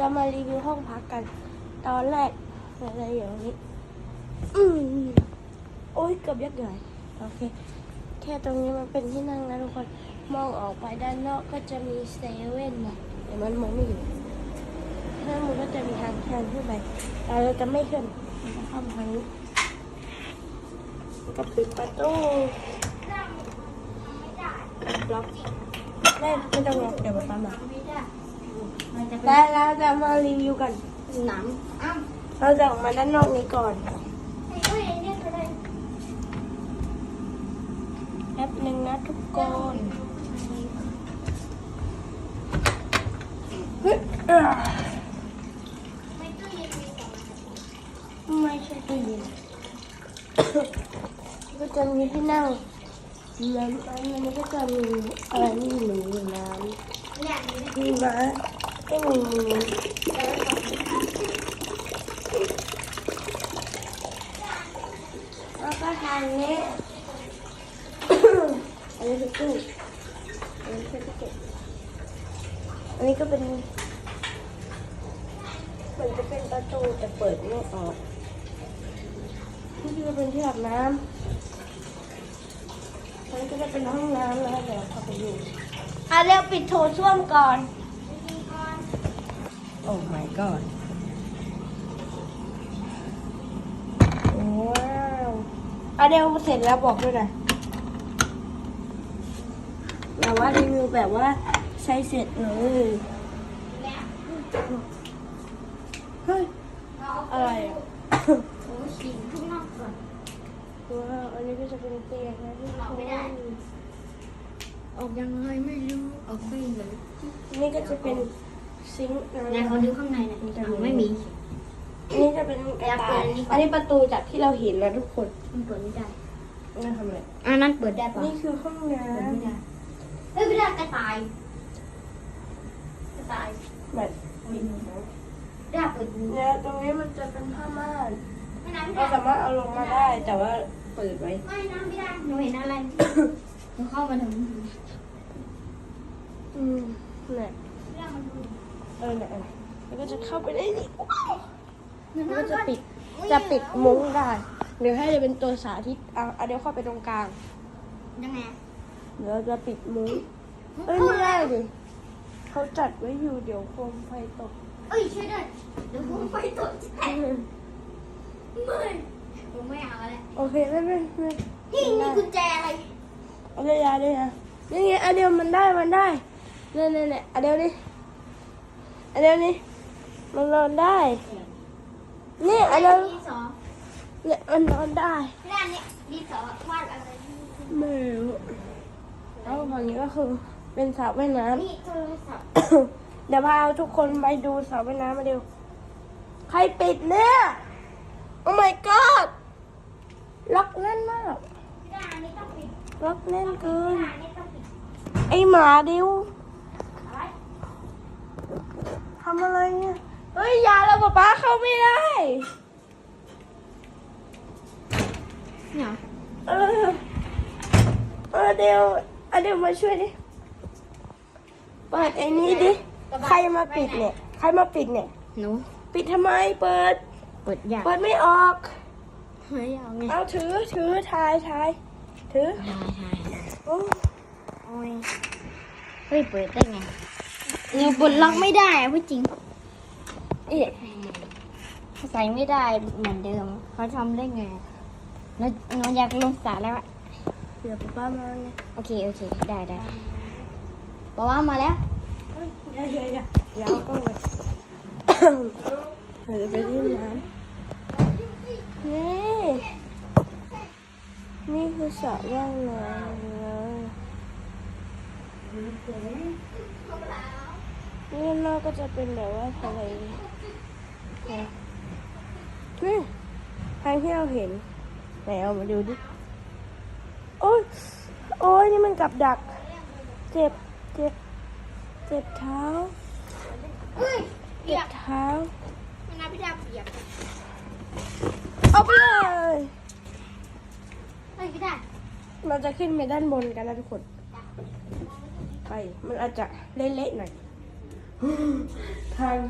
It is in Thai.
จะมารีวิวห้องพักกัน ตอนแรกอะไรอย่างนี้ อืมโอ้ยเกือบยักใหญ่โอเค แค่ตรงนี้มันเป็นที่นั่งนะทุกคน มองออกไปด้านนอกก็จะมีเซเว่นนะแต่มันมองไม่เห็นถ้ามันก็จะมีทางทางขึ้นไปแต่เราจะไม่ขึ้นเราจะเข้ามาทางนี้ก็ปิดประตูล็อกไม่ไม่ต้องล็อกเดี๋ยวมันตามมามันจะเป็น แล้วเราจะมารีวิวกันหนังอ้าวเราจะออกมาด้านนอกนี้ก่อนไอ้เอ้ยเนี่ยก็ได้แป๊บหนึ่งนะทุกคนเฮ้ยอ่าไม่ตู้เย็นมีสองไม่ใช่ตู้เย็นก็จะมีที่นั่งน้ำอันนี้ก็จะมีอะไรนี่หนูน้อย่างนี้ำมีม้า ก็มีแล้วก็ทางนี้อันนี้คือตู้อันนี้คือตู้เก็บอันนี้ก็เป็นมันจะเป็นประตูแต่เปิดไม่ออกนี่ก็เป็นที่อาบน้ำอันนี้ก็จะเป็นห้องน้ำแล้วเดี๋ยวเราเข้าไปดูอะเร็วปิดโถส้วมก่อน โอ้ my god ว้าวอะเดี๋ยวเสร็จแล้วบอกด้วยนะแบบว่ารีวิวแบบว่าใช้เสร็จเลยเฮ้ยอะไรอะโอ้ฉี่ข้างนอกก่อนว้าวอันนี้ก็จะเป็นเตียงนะที่ออกไม่ได้ ออกยังไงไม่รู้ ออกไม่เลยนี่ก็จะเป็น ซิงค์นายเขาดูข้างในนะเอาไม่มีอันนี้จะเป็นกระอยากเปิต่าดยอันนี้ก่อนอันนี้ประตูจากที่เราเห็นนะทุกคนมันเปิดไม่ได้นั่นทำอะไรอ่านั่นเปิดได้ปะนี่คือห้องน้เปิดไม่ได้เฮ้ยไม่ได้กระต่ายกระต่ายำแบบได้เปิดดูเนี่ยตรงนี้มันจะเป็นผ้าม่านไม่น้ำไม่เราได้สามารถเอาลงมาได้แต่ว่าเปิดไว้ไม่น้ำไม่ได้หนูเห็นอะไรหนูเข้ามาถึงอืมเนี่ยเรื่องมันดู เออเนี่ยแล้วก็จะเข้าไปได้นี่ว้าวมันแล้วก็จะปิด จะปิดมุ้งได้ เดี๋ยวให้จะเป็นตัวสาธิตเอาเอาเดี๋ยวเข้าไปตรงกลาง ยังไงเดี๋ยวจะปิดมุ้ง เอ้ยไม่ได้ดิเขาจัดไว้อยู่เดี๋ยวโคมไฟตก เอ้ยช่วยด้วยเดี๋ยวผมไปตกแตกไม่ผมไม่เอาแล้วโอเคไม่ไม่ไม่นี่มีกุญแจอะไรเอาเลยยาเลยนะนี่ไงอันเดียวมันได้มันได้เนี่ยเนี่ยเนี่ยอันเดียวนี่ อันเดียวนี่มันนอนได้ นี่อันเดียวดินสอเนี่ยมันนอนได้ไม่ได้เนี่ยดินสอวาดอะไรไม่รู้แล้วฝั่งนี้ก็คือเป็นสระว่ายน้นี่โทรศัพท์ำเดี๋ยวพาทุกคนไปดูสระว่ายน้ำมาเร็ว ใครปิดเนี่ย โอ้ my god ล็อกแน่นมาก ไม่ได้อันนี้ต้องปิดล็อกแน่นเกิไม่นได้อันนี้ต้องปิด ไอหมาดิวอะไรทำอะไรเนี่ยเฮ้ยอยาแล้วป๊าป๊าเข้าไม่ได้เนี่ยเออเออเดี๋ยวอะเดี๋ยวมาช่วยดิเปิดไอ้นี้ดิใครมาปิดเนี่ยใครมาปิดเนี่ย หนู ปิดทำไมเปิด เปิดยากเปิดไม่ออกไม่เอาไงเอาถือถือถ่ายถ่ายถือใช่ใช่โอ้โอ้ยเฮ้ยเปิดได้ไง หนูปลดล็อกไม่ได้อะพี่จริง เอ๊ะใส่ไม่ได้เหมือนเดิม เขาทำได้ไงหนูหนูอยากลงสระแล้วอะเดี๋ยวป๊าป๊ามาไงโอเค โอเค ได้ได้บอกว่ามาแล้วเฮ้ยเดี๋ยวเดี๋ยวเดี๋ยวเดี๋ยวเอากล้องไปเดี๋ยวไปที่น้ำนี่นี่คือสระว่ายน้ำเลย นี่ด้านนอกก็จะเป็นแบบว่าทะเลนะนี่ทางที่เราเห็นไหนเอามาดูดิ โอ้ยโอ้ยนี่มันกับดัก เจ็บ เจ็บ เจ็บเท้าเฮ้ยเจ็บเท้ามันน้ำพี่ดาเปียกเอาไปเลยเฮ้ยพี่ดาเราจะขึ้นไปด้านบนกันนะทุกคน ไป มันอาจจะเละๆหน่อย ทาง